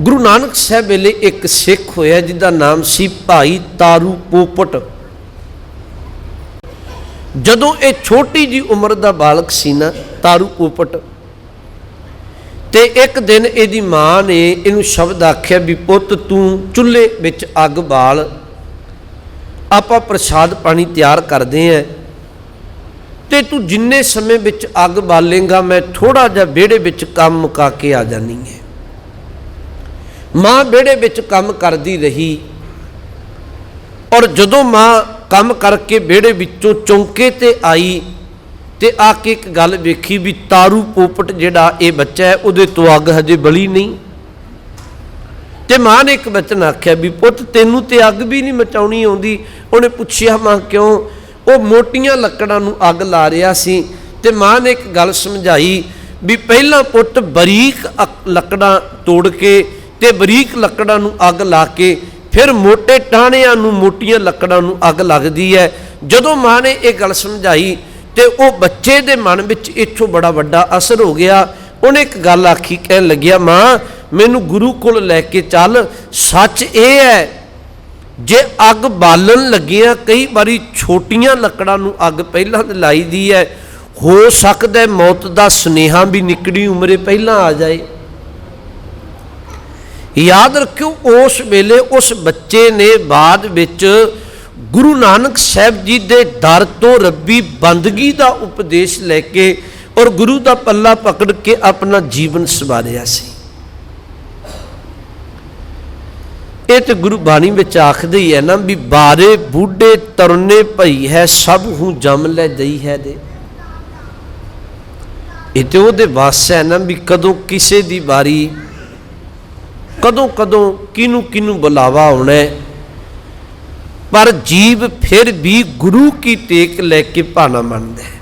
ਗੁਰੂ ਨਾਨਕ ਸਾਹਿਬ ਵੇਲੇ ਇੱਕ ਸਿੱਖ ਹੋਇਆ ਜਿਹਦਾ ਨਾਮ ਸੀ ਭਾਈ ਤਾਰੂ ਪੋਪਟ। ਜਦੋਂ ਇਹ ਛੋਟੀ ਜੀ ਉਮਰ ਦਾ ਬਾਲਕ ਸੀ ਨਾ, ਤਾਰੂ ਪੋਪਟ, ਤੇ ਇੱਕ ਦਿਨ ਇਹਦੀ ਮਾਂ ਨੇ ਇਹਨੂੰ ਸ਼ਬਦ ਆਖਿਆ ਵੀ ਪੁੱਤ ਤੂੰ ਚੁੱਲ੍ਹੇ ਵਿੱਚ ਅੱਗ ਬਾਲ। ਆਪਾਂ ਪ੍ਰਸ਼ਾਦ ਪਾਣੀ ਤਿਆਰ ਕਰਦੇ ਆਂ ਤੇ ਤੂੰ ਜਿੰਨੇ ਸਮੇਂ ਵਿੱਚ ਅੱਗ ਬਾਲੇਗਾ, ਮੈਂ ਥੋੜਾ ਜਿਹਾ ਵਿਹੜੇ ਵਿੱਚ ਕੰਮ ਮੁਕਾ ਕੇ ਆ ਜਾਨੀ ਹੈ ਮਾਂ ਵਿਹੜੇ ਵਿੱਚ ਕੰਮ ਕਰਦੀ ਰਹੀ। ਔਰ ਜਦੋਂ ਮਾਂ ਕੰਮ ਕਰਕੇ ਵਿਹੜੇ ਵਿੱਚੋਂ ਚੌਂਕੇ ਤੇ ਆਈ ਤੇ ਆ ਕੇ ਇੱਕ ਗੱਲ ਵੇਖੀ ਵੀ ਤਾਰੂ ਪੋਪਟ ਜਿਹੜਾ ਇਹ ਬੱਚਾ ਹੈ, ਉਹਦੇ ਤੋਂ ਅੱਗ ਹਜੇ ਬਲੀ ਨਹੀਂ। ਤੇ ਮਾਂ ਨੇ ਇੱਕ ਬਚਨ ਆਖਿਆ ਵੀ ਪੁੱਤ ਤੈਨੂੰ ਤੇ ਅੱਗ ਵੀ ਨਹੀਂ ਮਚਾਉਣੀ ਆਉਂਦੀ। ਉਹਨੇ ਪੁੱਛਿਆ, ਮਾਂ ਕਿਉਂ? ਉਹ ਮੋਟੀਆਂ ਲੱਕੜਾਂ ਨੂੰ ਅੱਗ ਲਾ ਰਿਹਾ ਸੀ ਤੇ ਮਾਂ ਨੇ ਇੱਕ ਗੱਲ ਸਮਝਾਈ ਵੀ ਪਹਿਲਾਂ ਪੁੱਤ ਬਰੀਕ ਅਕ- ਲੱਕੜਾਂ ਤੋੜ ਕੇ ਤੇ ਬਰੀਕ ਲੱਕੜਾਂ ਨੂੰ ਅੱਗ ਲਾ ਕੇ ਫਿਰ ਮੋٹے ਟਾਹਣਿਆਂ ਨੂੰ ਮੋਟੀਆਂ ਲੱਕੜਾਂ ਨੂੰ ਅੱਗ ਲੱਗਦੀ ਹੈ। ਜਦੋਂ ਮਾਂ ਨੇ ਇਹ ਗੱਲ ਸਮਝਾਈ ਤੇ ਉਹ ਬੱਚੇ ਦੇ ਮਨ ਵਿੱਚ ਇੱਥੋਂ ਬੜਾ ਵੱਡਾ ਅਸਰ ਹੋ ਗਿਆ। ਉਹਨੇ ਇੱਕ ਗੱਲ ਆਖੀ, ਕਹਿਣ ਲੱਗਿਆ, ਮਾਂ, ਮੈਨੂੰ ਗੁਰੂ ਕੋਲ ਲੈ ਕੇ ਚੱਲ। ਸੱਚ ਇਹ ਹੈ, ਜੇ ਅੱਗ ਬਾਲਣ ਲੱਗਿਆ ਕਈ ਵਾਰੀ ਛੋਟੀਆਂ ਲੱਕੜਾਂ ਨੂੰ ਅੱਗ ਪਹਿਲਾਂ ਤੇ ਲਾਈ ਦੀ ਹੈ, ਹੋ ਸਕਦਾ ਮੌਤ ਦਾ ਸੁਨੇਹਾ ਵੀ ਨਿਕੜੀ ਉਮਰੇ ਪਹਿਲਾਂ ਆ ਜਾਏ। ਯਾਦ ਰੱਖਿਓ, ਉਸ ਵੇਲੇ ਉਸ ਬੱਚੇ ਨੇ ਬਾਅਦ ਵਿੱਚ ਗੁਰੂ ਨਾਨਕ ਸਾਹਿਬ ਜੀ ਦੇ ਦਰ ਤੋਂ ਰੱਬੀ ਬੰਦਗੀ ਦਾ ਉਪਦੇਸ਼ ਲੈ ਕੇ ਔਰ ਗੁਰੂ ਦਾ ਪੱਲਾ ਪਕੜ ਕੇ ਆਪਣਾ ਜੀਵਨ ਸਵਾਰਿਆ ਸੀ। ਇਹ ਤੇ ਗੁਰੂ ਬਾਣੀ ਵਿੱਚ ਆਖਦੇ ਹੀ ਹੈ ਨਾ ਵੀ ਬਾਰੇ ਬੂਢੇ ਤਰਨੇ ਭਈ ਹੈ, ਸਭ ਹੂੰ ਜਮ ਲੈ ਜਈ ਹੈ ਦੇ। ਇਹ ਤੇ ਉਹਦੇ ਵਾਸ ਹੈ ਨਾ ਵੀ ਕਦੋਂ ਕਿਸੇ ਦੀ ਵਾਰੀ ਕਦੋਂ ਕਦੋਂ ਕਿਨੂੰ ਕਿਨੂੰ ਬੁਲਾਵਾ ਆਉਣਾ ਪਰ ਜੀਵ ਫਿਰ ਵੀ ਗੁਰੂ ਕੀ ਟੇਕ ਲੈ ਕੇ ਭਾਣਾ ਮੰਨਦਾ ਹੈ।